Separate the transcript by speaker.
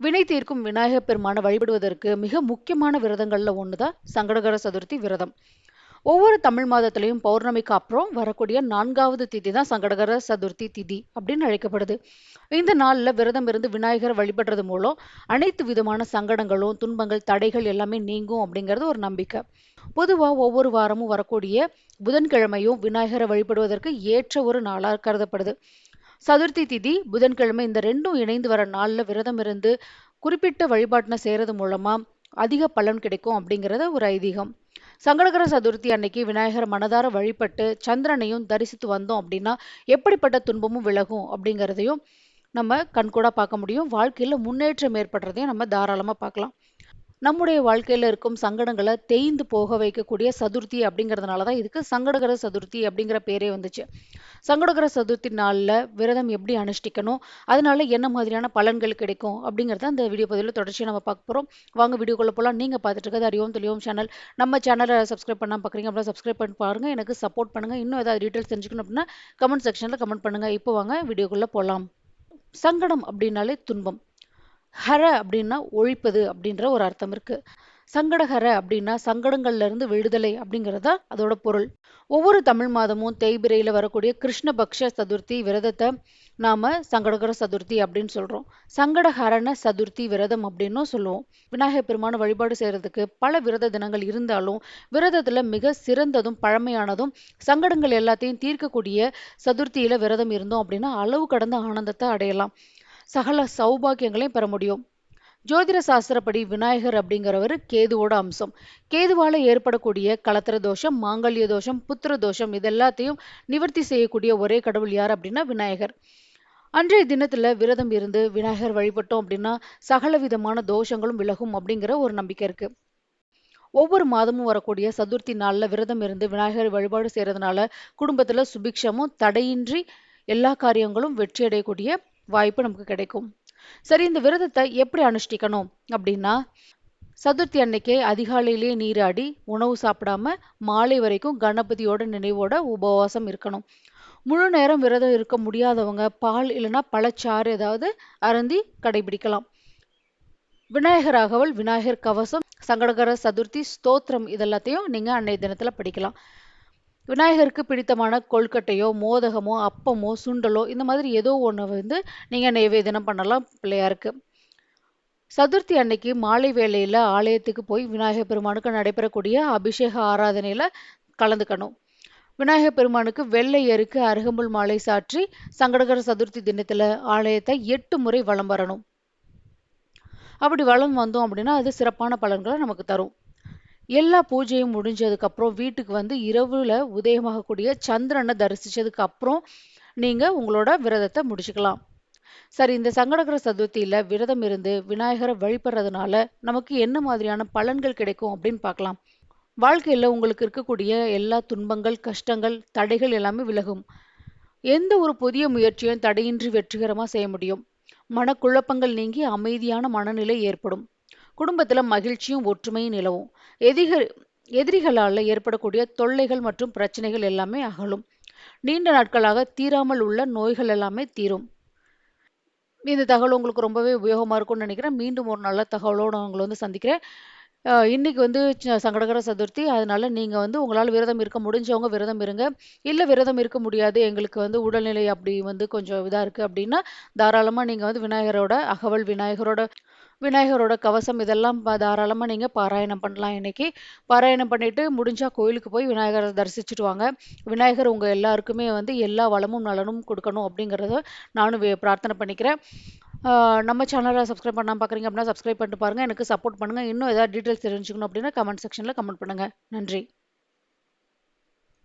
Speaker 1: வினை தீர்க்கும் விநாயகப் பெருமானை வழிபடுவதற்கு மிக முக்கியமான விரதங்கள்ல ஒன்று தான் சங்கடகர சதுர்த்தி விரதம். ஒவ்வொரு தமிழ் மாதத்திலையும் பௌர்ணமிக்கு அப்புறம் வரக்கூடிய நான்காவது திதி தான் சங்கடகர சதுர்த்தி திதி அப்படின்னு அழைக்கப்படுது. இந்த நாளில் விரதம் இருந்து விநாயகரை வழிபடுறது மூலம் அனைத்து விதமான சங்கடங்களும் துன்பங்கள் தடைகள் எல்லாமே நீங்கும் அப்படிங்கிறது ஒரு நம்பிக்கை. பொதுவாக ஒவ்வொரு வாரமும் வரக்கூடிய புதன்கிழமையும் விநாயகரை வழிபடுவதற்கு ஏற்ற ஒரு நாளாக கருதப்படுது. சதுர்த்தி திதி புதன்கிழமை இந்த ரெண்டும் இணைந்து வர நாளில் விரதம் இருந்து குறிப்பிட்ட வழிபாட்டினை செய்கிறது மூலமாக அதிக பலன் கிடைக்கும் அப்படிங்கிறத ஒரு ஐதீகம். சங்கடகர சதுர்த்தி அன்னைக்கு விநாயகர் மனதார வழிபட்டு சந்திரனையும் தரிசித்து வந்தோம் அப்படின்னா எப்படிப்பட்ட துன்பமும் விலகும் அப்படிங்கிறதையும் நம்ம கண்கூடாக பார்க்க முடியும். வாழ்க்கையில் முன்னேற்றம் ஏற்படுறதையும் நம்ம தாராளமாக பார்க்கலாம். நம்முடைய வாழ்க்கையில் இருக்கும் சங்கடங்களை தேய்ந்து போக வைக்கக்கூடிய சதுர்த்தி அப்படிங்கிறதுனால தான் இதுக்கு சங்கடகர சதுர்த்தி அப்படிங்கிற பேரே வந்துச்சு. சங்கடகர சதுர்த்தி நாளில் விரதம் எப்படி அனுஷ்டிக்கணும் அதனால என்ன மாதிரியான பலன்கள் கிடைக்கும் அப்படிங்கிறத அந்த வீடியோ பதிவில் தொடர்ச்சியாக நம்ம பார்க்க போகிறோம் வாங்க வீடியோக்குள்ளே போகலாம் நீங்கள் பார்த்துட்டு இருக்கிறது அறிவோம் தெளிவோம் சேனல் நம்ம சேனலை சப்ஸ்கிரைப் பண்ணால் பார்க்குறீங்க அப்படின்னா சப்ஸ்கிரைப் பண்ணி பாருங்கள் எனக்கு சப்போர்ட் பண்ணுங்கள் இன்னும் ஏதாவது டீட்டெயில்ஸ் தெரிஞ்சுக்கணும் அப்படின்னா கமெண்ட் செக்ஷனில் கமெண்ட் பண்ணுங்கள் இப்போ வாங்க வீடியோக்குள்ளே போகலாம் சங்கடம் அப்படின்னாலே துன்பம். ஹர அப்படின்னா ஒழிப்பது அப்படின்ற ஒரு அர்த்தம் இருக்கு. சங்கடஹர அப்படின்னா சங்கடங்கள்ல இருந்து விடுதலை அப்படிங்கிறதா அதோட பொருள். ஒவ்வொரு தமிழ் மாதமும் தேய்பிரையில வரக்கூடிய கிருஷ்ணபக்ஷ சதுர்த்தி விரதத்தை நாம சங்கடகர சதுர்த்தி அப்படின்னு சொல்றோம். சங்கடஹரண சதுர்த்தி விரதம் அப்படின்னும் சொல்லுவோம். விநாயகர் பெருமான வழிபாடு செய்யறதுக்கு பல விரத தினங்கள் இருந்தாலும் விரதத்துல மிக சிறந்ததும் பழமையானதும் சங்கடங்கள் எல்லாத்தையும் தீர்க்கக்கூடிய சதுர்த்தியில விரதம் இருந்தோம் அப்படின்னா அளவு கடந்த ஆனந்தத்தை அடையலாம். சகல சௌபாகியங்களையும் பெற முடியும். ஜோதிட சாஸ்திரப்படி விநாயகர் அப்படிங்கிறவர் கேதுவோட அம்சம். கேதுவால ஏற்படக்கூடிய கலத்திர தோஷம் மாங்கல்ய தோஷம் புத்திர தோஷம் இது எல்லாத்தையும் நிவர்த்தி செய்யக்கூடிய ஒரே கடவுள் யார் அப்படின்னா விநாயகர். அன்றைய தினத்துல விரதம் இருந்து விநாயகர் வழிபட்டோம் அப்படின்னா சகல விதமான தோஷங்களும் விலகும் அப்படிங்கிற ஒரு நம்பிக்கை இருக்கு. ஒவ்வொரு மாதமும் வரக்கூடிய சதுர்த்தி நாள்ல விரதம் இருந்து விநாயகர் வழிபாடு செய்யறதுனால குடும்பத்துல சுபிக்ஷமும் தடையின்றி எல்லா காரியங்களும் வெற்றி அடையக்கூடிய வாய்ப்பு நமக்கு கிடைக்கும். சரி இந்த விரதத்தை எப்படி அனுஷ்டிக்கணும் அப்படின்னா சதுர்த்தி அன்னைக்கே அதிகாலையிலேயே நீராடி உணவு சாப்பிடாம மாலை வரைக்கும் கணபதியோட நினைவோட உபவாசம் இருக்கணும். முழு நேரம் விரதம் இருக்க முடியாதவங்க பால் இல்லைன்னா பழச்சாறு ஏதாவது அருந்தி கடைபிடிக்கலாம். விநாயகர் அகவல் விநாயகர் கவசம் சங்கடகர சதுர்த்தி ஸ்தோத்திரம் இதெல்லாத்தையும் நீங்க அன்னைய தினத்துல படிக்கலாம். விநாயகருக்கு பிடித்தமான கொழுக்கட்டையோ மோதகமோ அப்பமோ சுண்டலோ இந்த மாதிரி ஏதோ ஒன்று வந்து நீங்கள் நைவேதனம் பண்ணலாம் பிள்ளையாருக்கு. சதுர்த்தி அன்னைக்கு மாலை வேளையில் ஆலயத்துக்கு போய் விநாயகர் பெருமானுக்கு நடைபெறக்கூடிய அபிஷேக ஆராதனையில் கலந்துக்கணும். விநாயகர் பெருமானுக்கு வெள்ளை எருக்கு அருகம்புல் மாலை சாற்றி சங்கடகர சதுர்த்தி தினத்தில் ஆலயத்தை எட்டு முறை வலம் வரணும். அப்படி வலம் வந்தோம் அப்படின்னா அது சிறப்பான பலன்களை நமக்கு தரும். எல்லா பூஜையும் முடிஞ்சதுக்கு அப்புறம் வீட்டுக்கு வந்து இரவுல உதயமாகக்கூடிய சந்திரனை தரிசிச்சதுக்கு அப்புறம் நீங்க உங்களோட விரதத்தை முடிச்சுக்கலாம். சரி இந்த சங்கடகர சதுர்த்தியில விரதம் இருந்து விநாயகரை வழிபடுறதுனால நமக்கு என்ன மாதிரியான பலன்கள் கிடைக்கும் அப்படின்னு பார்க்கலாம். வாழ்க்கையில உங்களுக்கு இருக்கக்கூடிய எல்லா துன்பங்கள் கஷ்டங்கள் தடைகள் எல்லாமே விலகும். எந்த ஒரு புதிய முயற்சியும் தடையின்றி வெற்றிகரமா செய்ய முடியும். மனக்குழப்பங்கள் நீங்கி அமைதியான மனநிலை ஏற்படும். குடும்பத்துல மகிழ்ச்சியும் ஒற்றுமையும் நிலவும். எதிரிகள் எதிரிகளால் ஏற்படக்கூடிய தொல்லைகள் மற்றும் பிரச்சனைகள் எல்லாமே அகலும். நீண்ட நாட்களாக தீராமல் உள்ள நோய்கள் எல்லாமே தீரும். இந்த தகவல் உங்களுக்கு ரொம்பவே உபயோகமாக இருக்கும்னு நினைக்கிறேன். மீண்டும் ஒரு நல்ல தகவலோடு உங்களை வந்து சந்திக்கிறேன். இன்னைக்கு வந்து சங்கடகர சதுர்த்தி. அதனால நீங்கள் வந்து உங்களால் விரதம் இருக்க முடிஞ்சவங்க விரதம் இருங்க. இல்லை விரதம் இருக்க முடியாது. எங்களுக்கு வந்து உடல்நிலை அப்படி வந்து கொஞ்சம் இதாக இருக்குது அப்படின்னா தாராளமாக நீங்கள் வந்து விநாயகரோட அகவல் விநாயகரோட விநாயகரோட கவசம் இதெல்லாம் தாராளமாக நீங்கள் பாராயணம் பண்ணலாம் இன்றைக்கி பாராயணம் பண்ணிவிட்டு முடிஞ்சால் கோயிலுக்கு போய் விநாயகரை தரிசிச்சுட்டு வாங்க விநாயகர் உங்கள் எல்லாருக்குமே வந்து எல்லா வளமும் நலனும் கொடுக்கணும் அப்படிங்கிறத நானும் பிரார்த்தனை பண்ணிக்கிறேன். நம்ம சேனலை சப்ஸ்கிரைப் பண்ணாமல் பார்க்குறீங்க அப்படின்னா சப்ஸ்கிரைப் பண்ணிட்டு பாருங்கள் எனக்கு சப்போர்ட் பண்ணுங்கள் இன்னும் ஏதாவது டீட்டெயில்ஸ் தெரிஞ்சுக்கணும் அப்படின்னா கமெண்ட் செக்ஷனில் கமெண்ட் பண்ணுங்கள் நன்றி.